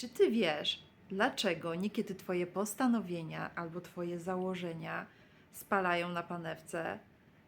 Czy ty wiesz, dlaczego niekiedy twoje postanowienia albo twoje założenia spalają na panewce?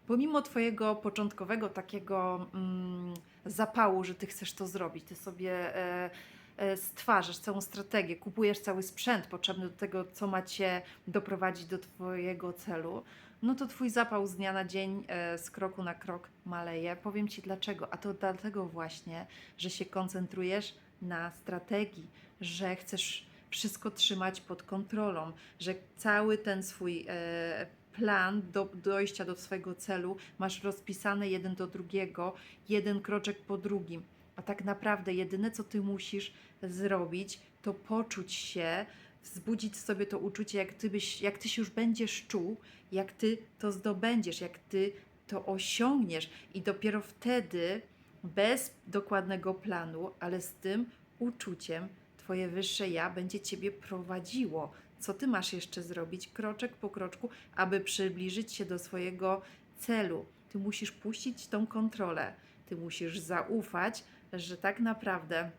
Pomimo twojego początkowego takiego mm, zapału, że ty chcesz to zrobić, ty sobie e, e, stwarzasz całą strategię, kupujesz cały sprzęt potrzebny do tego, co ma cię doprowadzić do twojego celu, no to twój zapał z dnia na dzień, e, z kroku na krok maleje. Powiem ci dlaczego. A to dlatego właśnie, że się koncentrujesz na strategii, że chcesz wszystko trzymać pod kontrolą, że cały ten swój e, plan do dojścia do swojego celu masz rozpisany jeden do drugiego, jeden kroczek po drugim. A tak naprawdę jedyne, co ty musisz zrobić, to poczuć się, wzbudzić sobie to uczucie, jak ty, byś, jak ty się już będziesz czuł, jak ty to zdobędziesz, jak ty to osiągniesz. I dopiero wtedy, bez dokładnego planu, ale z tym uczuciem, Twoje wyższe ja będzie Ciebie prowadziło. Co Ty masz jeszcze zrobić, kroczek po kroczku, aby przybliżyć się do swojego celu? Ty musisz puścić tą kontrolę. Ty musisz zaufać, że tak naprawdę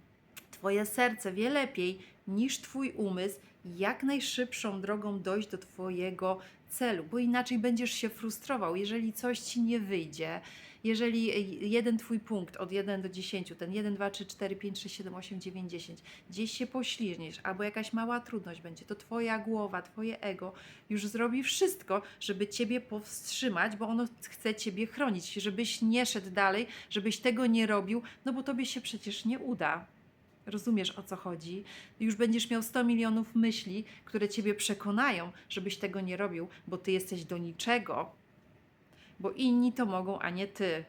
Twoje serce wie lepiej niż Twój umysł, jak najszybszą drogą dojść do Twojego celu, bo inaczej będziesz się frustrował, jeżeli coś Ci nie wyjdzie, jeżeli jeden Twój punkt od 1 do 10, ten 1, 2, 3, 4, 5, 6, 7, 8, 9, 10, gdzieś się poślizgniesz, albo jakaś mała trudność będzie, to Twoja głowa, Twoje ego już zrobi wszystko, żeby Ciebie powstrzymać, bo ono chce Ciebie chronić, żebyś nie szedł dalej, żebyś tego nie robił, no bo Tobie się przecież nie uda. Rozumiesz o co chodzi? Już będziesz miał 100 milionów myśli, które ciebie przekonają, żebyś tego nie robił, bo ty jesteś do niczego, bo inni to mogą, a nie ty.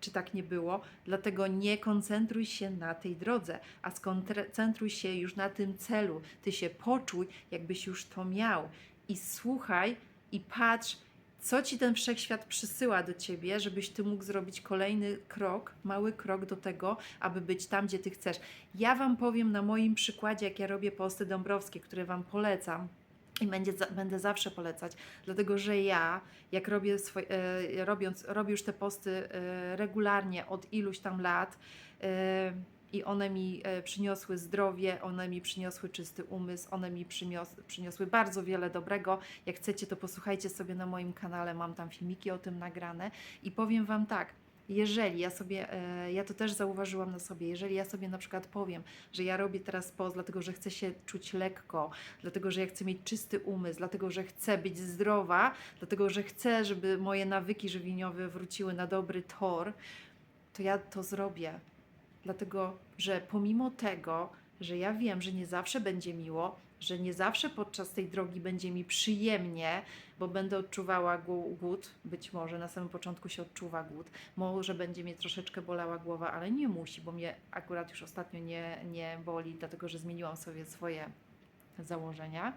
Czy tak nie było? Dlatego nie koncentruj się na tej drodze, a skoncentruj się już na tym celu. Ty się poczuj, jakbyś już to miał. I słuchaj i patrz, co ci ten wszechświat przysyła do ciebie, żebyś ty mógł zrobić kolejny krok, mały krok do tego, aby być tam, gdzie ty chcesz. Ja wam powiem na moim przykładzie, jak ja robię posty dąbrowskie, które wam polecam. I będzie, będę zawsze polecać, dlatego że ja, jak robię, swoj, e, robiąc, robię już te posty e, regularnie od iluś tam lat, e, i one mi e, przyniosły zdrowie, one mi przyniosły czysty umysł, one mi przynios, przyniosły bardzo wiele dobrego. Jak chcecie, to posłuchajcie sobie na moim kanale, mam tam filmiki o tym nagrane i powiem Wam tak. Jeżeli ja sobie, e, ja to też zauważyłam na sobie, jeżeli ja sobie na przykład powiem, że ja robię teraz post, dlatego że chcę się czuć lekko, dlatego że ja chcę mieć czysty umysł, dlatego że chcę być zdrowa, dlatego że chcę, żeby moje nawyki żywieniowe wróciły na dobry tor, to ja to zrobię dlatego że pomimo tego, że ja wiem, że nie zawsze będzie miło, że nie zawsze podczas tej drogi będzie mi przyjemnie, bo będę odczuwała głód, być może na samym początku się odczuwa głód, może będzie mnie troszeczkę bolała głowa, ale nie musi, bo mnie akurat już ostatnio nie, nie boli, dlatego że zmieniłam sobie swoje założenia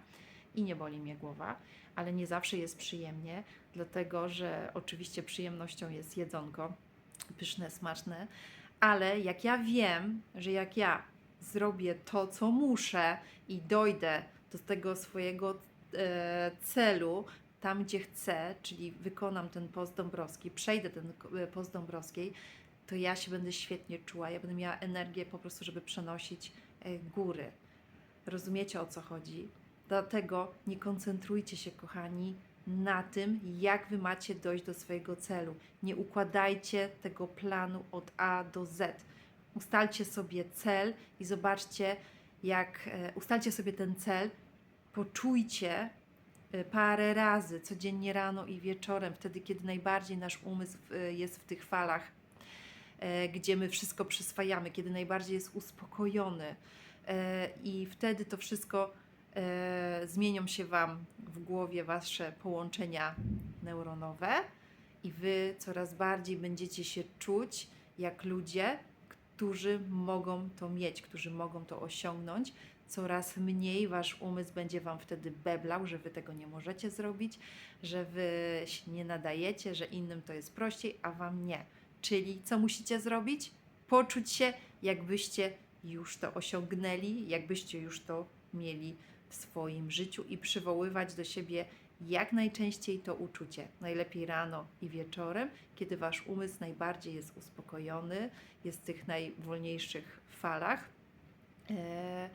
i nie boli mnie głowa, ale nie zawsze jest przyjemnie, dlatego że oczywiście przyjemnością jest jedzonko, pyszne, smaczne, ale jak ja wiem, że jak ja zrobię to, co muszę i dojdę do tego swojego e, celu, tam gdzie chcę, czyli wykonam ten post Dąbrowski, przejdę ten e, post Dąbrowskiej, to ja się będę świetnie czuła. Ja będę miała energię po prostu, żeby przenosić e, góry. Rozumiecie o co chodzi? Dlatego nie koncentrujcie się, kochani, na tym, jak wy macie dojść do swojego celu. Nie układajcie tego planu od A do Z. Ustalcie sobie cel i zobaczcie, jak e, ustalcie sobie ten cel, poczujcie e, parę razy codziennie rano i wieczorem, wtedy kiedy najbardziej nasz umysł e, jest w tych falach, gdzie my wszystko przyswajamy, kiedy najbardziej jest uspokojony. I wtedy to wszystko zmienią się Wam w głowie Wasze połączenia neuronowe i Wy coraz bardziej będziecie się czuć jak ludzie, którzy mogą to mieć, którzy mogą to osiągnąć. Coraz mniej Wasz umysł będzie Wam wtedy beblał, że Wy tego nie możecie zrobić, że Wy się nie nadajecie, że innym to jest prościej, a Wam nie. Czyli co musicie zrobić? Poczuć się, jakbyście już to osiągnęli, jakbyście już to mieli w swoim życiu i przywoływać do siebie jak najczęściej to uczucie. Najlepiej rano i wieczorem, kiedy wasz umysł najbardziej jest uspokojony, jest w tych najwolniejszych falach. E,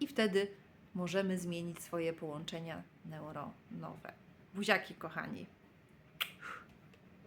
i wtedy możemy zmienić swoje połączenia neuronowe. Buziaki, kochani.